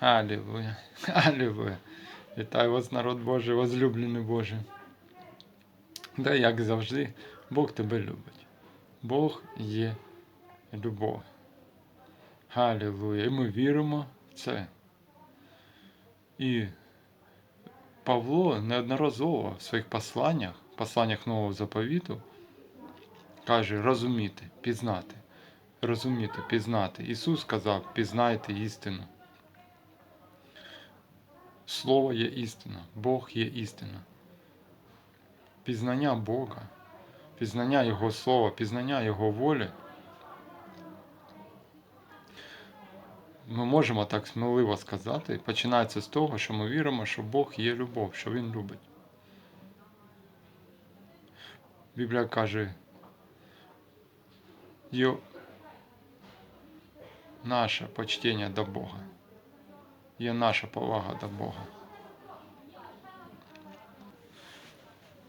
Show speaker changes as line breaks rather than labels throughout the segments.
Аллилуйя. Аллилуйя. Вітаю вас, народ Божий, возлюблений Божий. Да, як завжди, Бог тебе любить. Бог є любов. Аллилуйя. І ми віримо в це. І Павло неодноразово в своїх посланнях, посланнях Нового заповіту, каже розуміти, пізнати. Розуміти, пізнати. Ісус сказав, пізнайте істину. Слово є істина, Бог є істина. Пізнання Бога, пізнання Його Слова, пізнання Його волі. Ми можемо так сміливо сказати, починається з того, що ми віримо, що Бог є любов, що Він любить. Біблія каже, наше почтення до Бога є наша повага до Бога.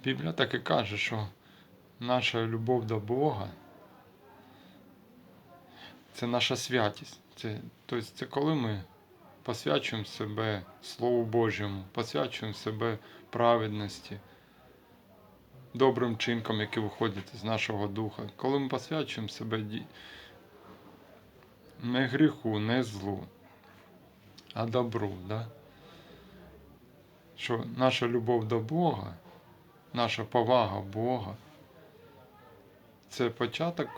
Біблія так і каже, що наша любов до Бога це наша святість. Це, тобто це коли ми посвячуємо себе Слову Божому, посвячуємо себе праведності, добрим чинкам, які виходять з нашого духа, коли ми посвячуємо себе не гріху, не злу а добру, да? що наша любов до Бога, наша повага Бога це початок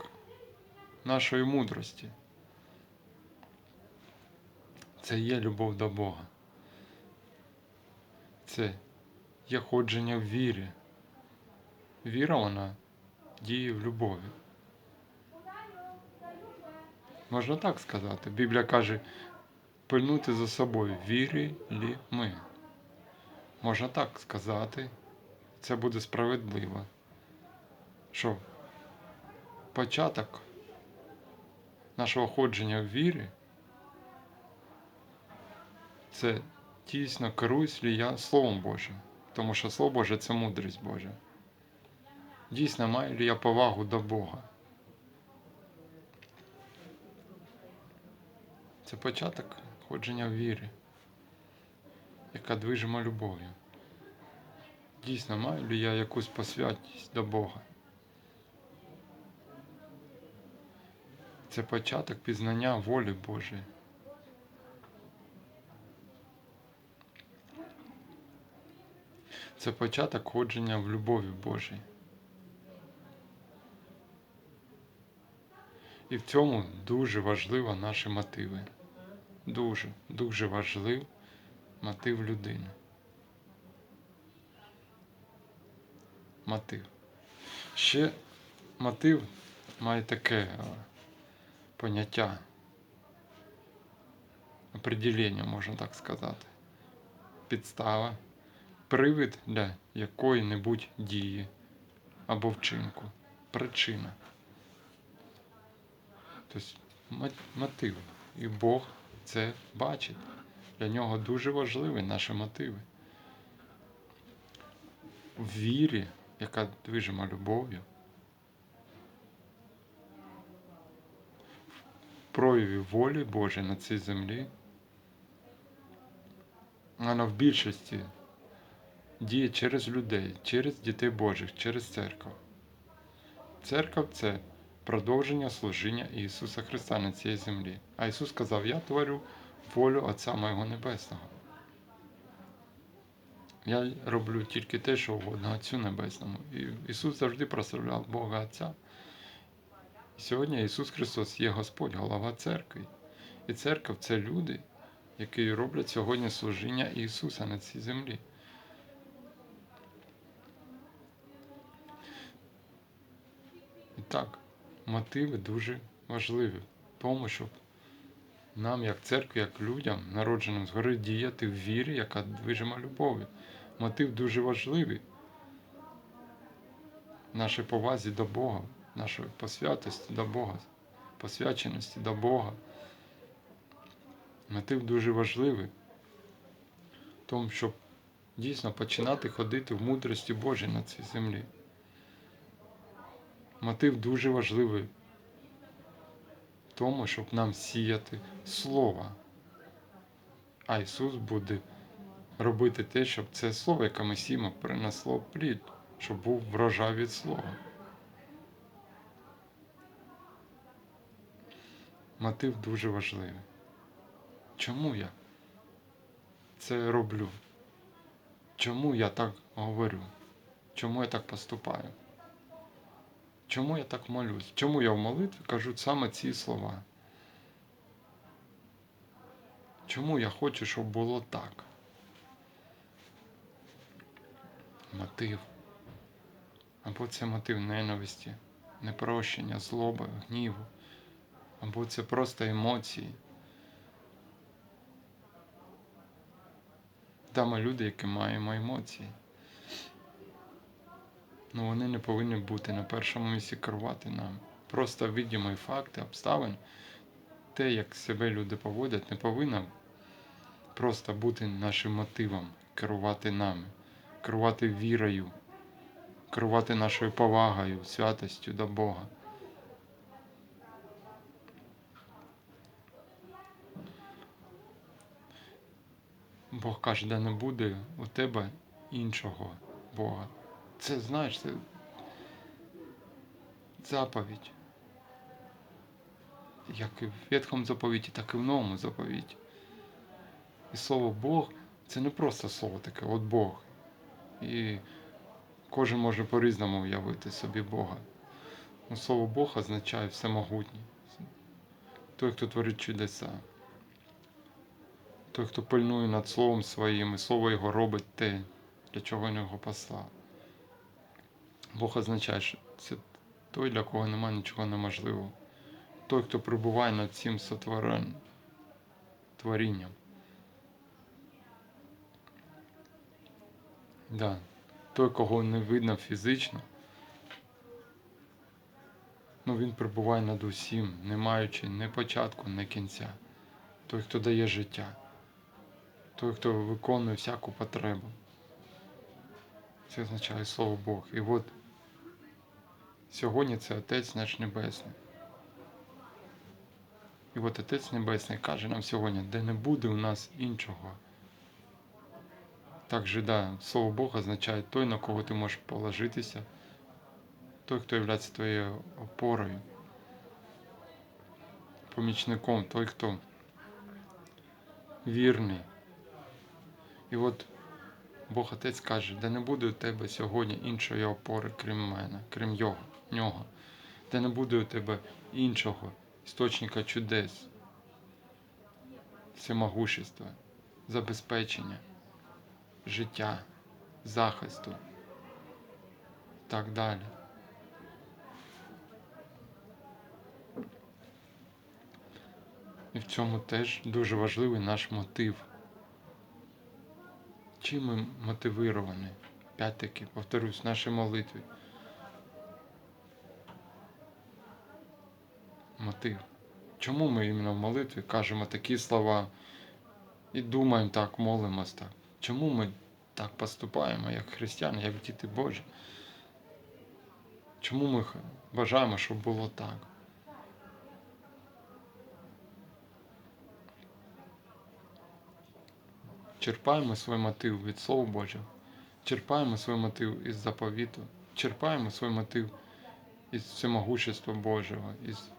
нашої мудрості. Це є любов до Бога. Це є ходження в вірі. Віра вона діє в любові. Можна так сказати. Біблія каже, пильнути за собою, вірі лі ми. Можна так сказати, це буде справедливо. Що початок нашого ходження в вірі це дійсно керуюсь лі я Словом Божим, тому що Слово Боже це мудрість Божа. Дійсно, маю лі я повагу до Бога. Це початок ходження в вірі, яка движима любов'ю. Дійсно, маю ли я якусь посвятість до Бога? Це початок пізнання волі Божої. Це початок ходження в любові Божій. І в цьому дуже важливо наші мотиви. Дуже, дуже важливий мотив людини. Мотив. Ще мотив має таке е, поняття, определення, можна так сказати. Підстава, привід для якої-небудь дії або вчинку. Причина. Тобто мотив. І Бог це бачить. Для нього дуже важливі наші мотиви. В вірі, яка движима любов'ю, в прояві волі Божої на цій землі, вона в більшості діє через людей, через дітей Божих, через церкву. Церква це продовження служіння Ісуса Христа на цій землі. А Ісус сказав: Я творю волю Отця Моєго Небесного. Я роблю тільки те, що угодно Отцю Небесному. І Ісус завжди прославляв Бога Отця. Сьогодні Ісус Христос є Господь, голова церкви. І церква це люди, які роблять сьогодні служіння Ісуса на цій землі. І так, мотиви дуже важливі тому, щоб нам, як церкві, як людям, народженим згори, діяти в вірі, яка движима любов'ю. Мотив дуже важливий. Нашій повазі до Бога, нашої посвятості до Бога, посвяченості до Бога. Мотив дуже важливий. Тому, щоб дійсно починати ходити в мудрості Божій на цій землі. Мотив дуже важливий в тому, щоб нам сіяти слово, а Ісус буде робити те, щоб це слово, яке ми сімо, принесло плід, щоб був врожай від слова. Мотив дуже важливий. Чому я це роблю? Чому я так говорю? Чому я так поступаю? Чому я так молюсь? Чому я в молитві кажу саме ці слова? Чому я хочу, щоб було так? Мотив. Або це мотив ненависті, непрощення, злоби, гніву, або це просто емоції. Та ми люди, які маємо емоції. Ну вони не повинні бути на першому місці керувати нам. Просто відомі факти, обставин, те, як себе люди поводять, не повинно просто бути нашим мотивом керувати нами, керувати вірою, керувати нашою повагою, святостю до Бога. Бог каже, де не буде у тебе іншого Бога. Це знаєш, це заповідь. Як і в Ветхому заповіті, так і в новому заповіті. І слово Бог це не просто слово таке, от Бог. І кожен може по-різному уявити собі Бога. Ну, слово Бог означає всемогутній. Той, хто творить чудеса. Той, хто пильнує над словом своїм, і слово його робить те, для чого він його послав. Бог означає, що це той, для кого немає нічого неможливого. Той, хто прибуває над цим сотворенням, творінням. Да. Той, кого не видно фізично, ну він прибуває над усім, не маючи ні початку, ні кінця. Той, хто дає життя, той, хто виконує всяку потребу. Це означає слово Бог. І от сьогодні це Отець наш Небесний. І от Отець Небесний каже нам сьогодні, де не буде у нас іншого. Так же, да, слово Бог означає той, на кого ти можеш положитися, той, хто є твоєю опорою, помічником, той, хто вірний. І от Бог Отець каже, де не буде у тебе сьогодні іншої опори, крім мене, крім його, нього, де не буде у тебе іншого істочника чудес, всемогущества, забезпечення, життя, захисту і так далі. І в цьому теж дуже важливий наш мотив. Чим ми мотивовані? Опять-таки, повторюсь, в нашій Мотив. Чому ми іменно в молитві кажемо такі слова і думаємо так, молимось так? Чому ми так поступаємо, як християни, як діти Божі? Чому ми бажаємо, щоб було так? Черпаємо свій мотив від Слова Божого, черпаємо свій мотив із заповіту, черпаємо свій мотив із всемогущества Божого, із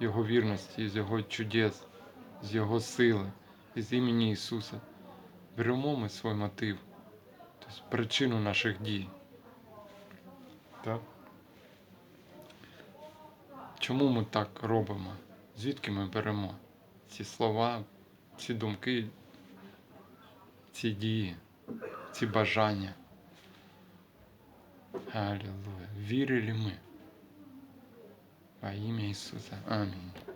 Його вірності, із Його чудес, з Його сили, із імені Ісуса. Беремо ми свій мотив, тобто причину наших дій. Так? Чому ми так робимо? Звідки ми беремо ці слова, ці думки? ці дії, ці бажання. Аллилуйя. Вірили ми. 把一名死在二名。